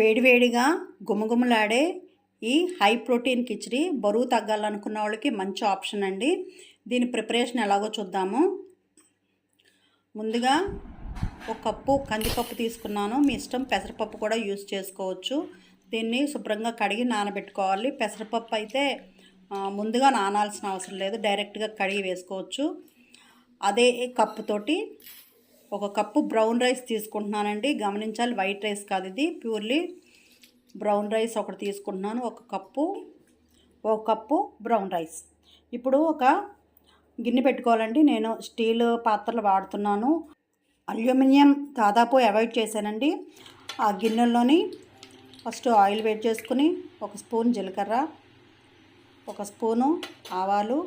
వేడివేడిగా గుమగుమలాడే ఈ హై ప్రోటీన్ కిచిడి బరువు తగ్గాలనుకున్న వాళ్ళకి మంచి ఆప్షన్ అండి. దీని ప్రిపరేషన్ ఎలాగో చూద్దాము. ముందుగా ఒక కప్పు కందిపప్పు తీసుకున్నాను. మీ ఇష్టం పెసరపప్పు కూడా యూస్ చేసుకోవచ్చు. దీన్ని శుభ్రంగా కడిగి నానబెట్టుకోవాలి. పెసరపప్పు అయితే ముందుగా నానాల్సిన అవసరం లేదు. డైరెక్ట్గా కడిగి వేసుకోవచ్చు. అదే కప్పుతోటి ఒక కప్పు బ్రౌన్ రైస్ తీసుకుంటున్నానండి. గమనించాలి వైట్ రైస్ కాదు ఇది. ప్యూర్లీ బ్రౌన్ రైస్ ఒకటి తీసుకుంటున్నాను ఒక కప్పు ఒక కప్పు బ్రౌన్ రైస్. ఇప్పుడు ఒక గిన్నె పెట్టుకోవాలండి. నేను స్టీల్ పాత్రలు వాడుతున్నాను. అల్యూమినియం దాదాపు అవాయిడ్ చేశానండి. ఆ గిన్నెల్లోని ఫస్ట్ ఆయిల్ వేడి చేసుకుని ఒక స్పూన్ జీలకర్ర ఒక స్పూను ఆవాలు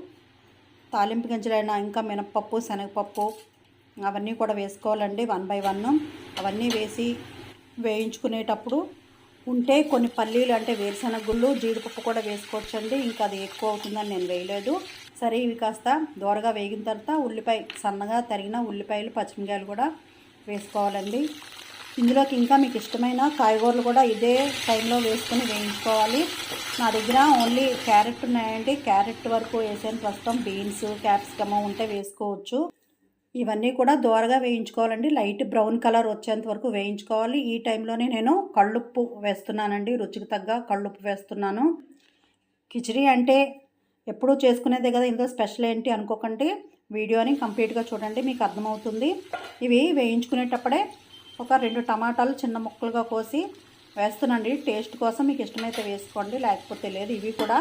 తాలింపు గింజలైన ఇంకా మినప్పప్పు శనగపప్పు అవన్నీ కూడా వేసుకోవాలండి వన్ బై వన్. అవన్నీ వేసి వేయించుకునేటప్పుడు ఉంటే కొన్ని పల్లీలు అంటే వేరుశనగ గుళ్ళు జీడిపప్పు కూడా వేసుకోవచ్చండి. ఇంకా అది ఎక్కువ అవుతుందని నేను వేయలేదు. సరే ఇవి కాస్త దోరగా వేగిన తర్వాత ఉల్లిపాయ సన్నగా తరిగిన ఉల్లిపాయలు పచ్చిమిరకాయలు కూడా వేసుకోవాలండి. ఇందులోకి ఇంకా మీకు ఇష్టమైన కాయగూరలు కూడా ఇదే టైంలో వేసుకొని వేయించుకోవాలి. నా దగ్గర ఓన్లీ క్యారెట్ ఉన్నాయండి. క్యారెట్ వరకు వేసాను. ప్రస్తుతం బీన్స్ క్యాప్సికమ్ ఉంటే వేసుకోవచ్చు. ఇవన్నీ కూడా దోరగా వేయించుకోవాలండి. లైట్ బ్రౌన్ కలర్ వచ్చేంత వరకు వేయించుకోవాలి. ఈ టైంలోనే నేను కళ్ళుప్పు వేస్తున్నానండి. రుచికి తగ్గ కళ్ళుప్పు వేస్తున్నాను. కిచిడి అంటే ఎప్పుడూ చేసుకునేదే కదా ఇందులో స్పెషల్ ఏంటి అనుకోకండి. వీడియోని కంప్లీట్గా చూడండి మీకు అర్థమవుతుంది. ఇవి వేయించుకునేటప్పుడే ఒక రెండు టమాటాలు చిన్న ముక్కలుగా కోసి వేస్తున్నాండి టేస్ట్ కోసం మీకు ఇష్టమైతే వేసుకోండి లేకపోతే లేదు. ఇవి కూడా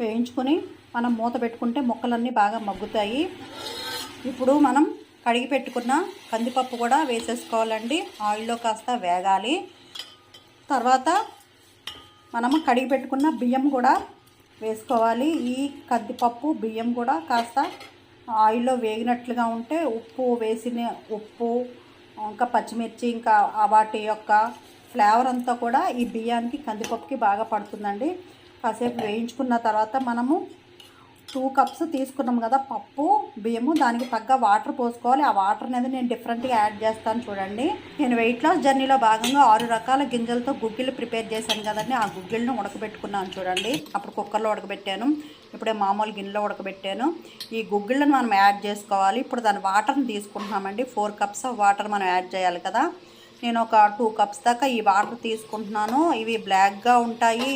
వేయించుకొని మనం మూత పెట్టుకుంటే ముక్కలన్నీ బాగా మగ్గుతాయి. ఇప్పుడు మనం కడిగి పెట్టుకున్న కందిపప్పు కూడా వేసేసుకోవాలండి. ఆయిల్లో కాస్త వేగాలి. తర్వాత మనము కడిగి పెట్టుకున్న బియ్యం కూడా వేసుకోవాలి. ఈ కందిపప్పు బియ్యం కూడా కాస్త ఆయిల్లో వేగినట్లుగా ఉంటే ఉప్పు వేసిన ఉప్పు ఇంకా పచ్చిమిర్చి ఇంకా ఆ వాటి యొక్క ఫ్లేవర్ అంతా కూడా ఈ బియ్యానికి కందిపప్పుకి బాగా పడుతుందండి. కాసేపు వేయించుకున్న తర్వాత మనము టూ కప్స్ తీసుకున్నాం కదా పప్పు బియ్యము దానికి తగ్గ వాటర్ పోసుకోవాలి. ఆ వాటర్ అనేది నేను డిఫరెంట్గా యాడ్ చేస్తాను చూడండి. నేను వెయిట్ లాస్ జర్నీలో భాగంగా ఆరు రకాల గింజలతో గుగ్గిళ్ళు ప్రిపేర్ చేశాను కదండి. ఆ గుగ్గిళ్ళను ఉడకబెట్టుకున్నాను చూడండి. అప్పుడు కుక్కర్లో ఉడకబెట్టాను. ఇప్పుడే మామూలు గిన్నెలో ఉడకబెట్టాను. ఈ గుగ్గిళ్ళను మనం యాడ్ చేసుకోవాలి. ఇప్పుడు దాని వాటర్ని తీసుకుంటున్నామండి. ఫోర్ కప్స్ ఆఫ్ వాటర్ మనం యాడ్ చేయాలి కదా. నేను ఒక టూ కప్స్ దాకా ఈ వాటర్ తీసుకుంటున్నాను. ఇవి బ్లాక్గా ఉంటాయి.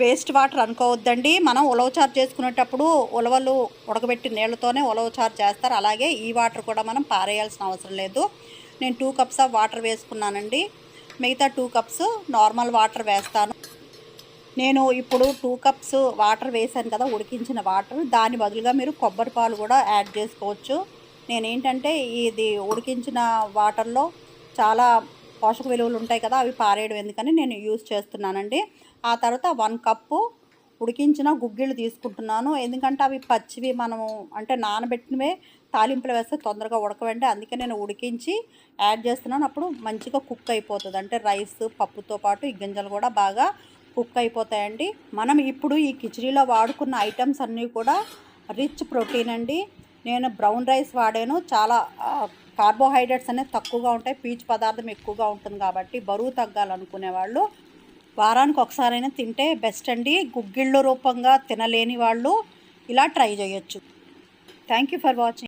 వేస్ట్ వాటర్ అనుకోవద్దండి. మనం ఉలవ చారు చేసుకునేటప్పుడు ఉలవలు ఉడకబెట్టి నీళ్ళతోనే ఉలవ చారు చేస్తారు. అలాగే ఈ వాటర్ కూడా మనం పారేయాల్సిన అవసరం లేదు. నేను టూ కప్స్ ఆఫ్ వాటర్ వేసుకున్నానండి. మిగతా టూ కప్స్ నార్మల్ వాటర్ వేస్తాను. నేను ఇప్పుడు టూ కప్స్ వాటర్ వేసాను కదా ఉడికించిన వాటర్ దాని బదులుగా మీరు కొబ్బరి పాలు కూడా యాడ్ చేసుకోవచ్చు. నేనేంటంటే ఇది ఉడికించిన వాటర్లో చాలా పోషక విలువలు ఉంటాయి కదా అవి పారేయడం ఎందుకని నేను యూజ్ చేస్తున్నానండి. ఆ తర్వాత వన్ కప్పు ఉడికించిన గుగ్గిళ్ళు తీసుకుంటున్నాను. ఎందుకంటే అవి పచ్చివి మనము అంటే నానబెట్టినవే తాలింపులు వేస్తే తొందరగా ఉడకవండి. అందుకే నేను ఉడికించి యాడ్ చేస్తున్నాను. అప్పుడు మంచిగా కుక్ అయిపోతుంది. అంటే రైస్ పప్పుతో పాటు ఈ గింజలు కూడా బాగా కుక్ అయిపోతాయండి. మనం ఇప్పుడు ఈ కిచడీలో వాడుకున్న ఐటమ్స్ అన్నీ కూడా రిచ్ ప్రోటీన్ అండి. నేను బ్రౌన్ రైస్ వాడాను. చాలా కార్బోహైడ్రేట్స్ అనేవి తక్కువగా ఉంటాయి. పీచు పదార్థం ఎక్కువగా ఉంటుంది కాబట్టి బరువు తగ్గాలనుకునే వాళ్ళు వారానికి ఒకసారైనా తింటే బెస్ట్ అండి గుగ్గిళ్ళు రూపంగా తినలేని వాళ్ళు ఇలా ట్రై చేయొచ్చు. Thank you for watching.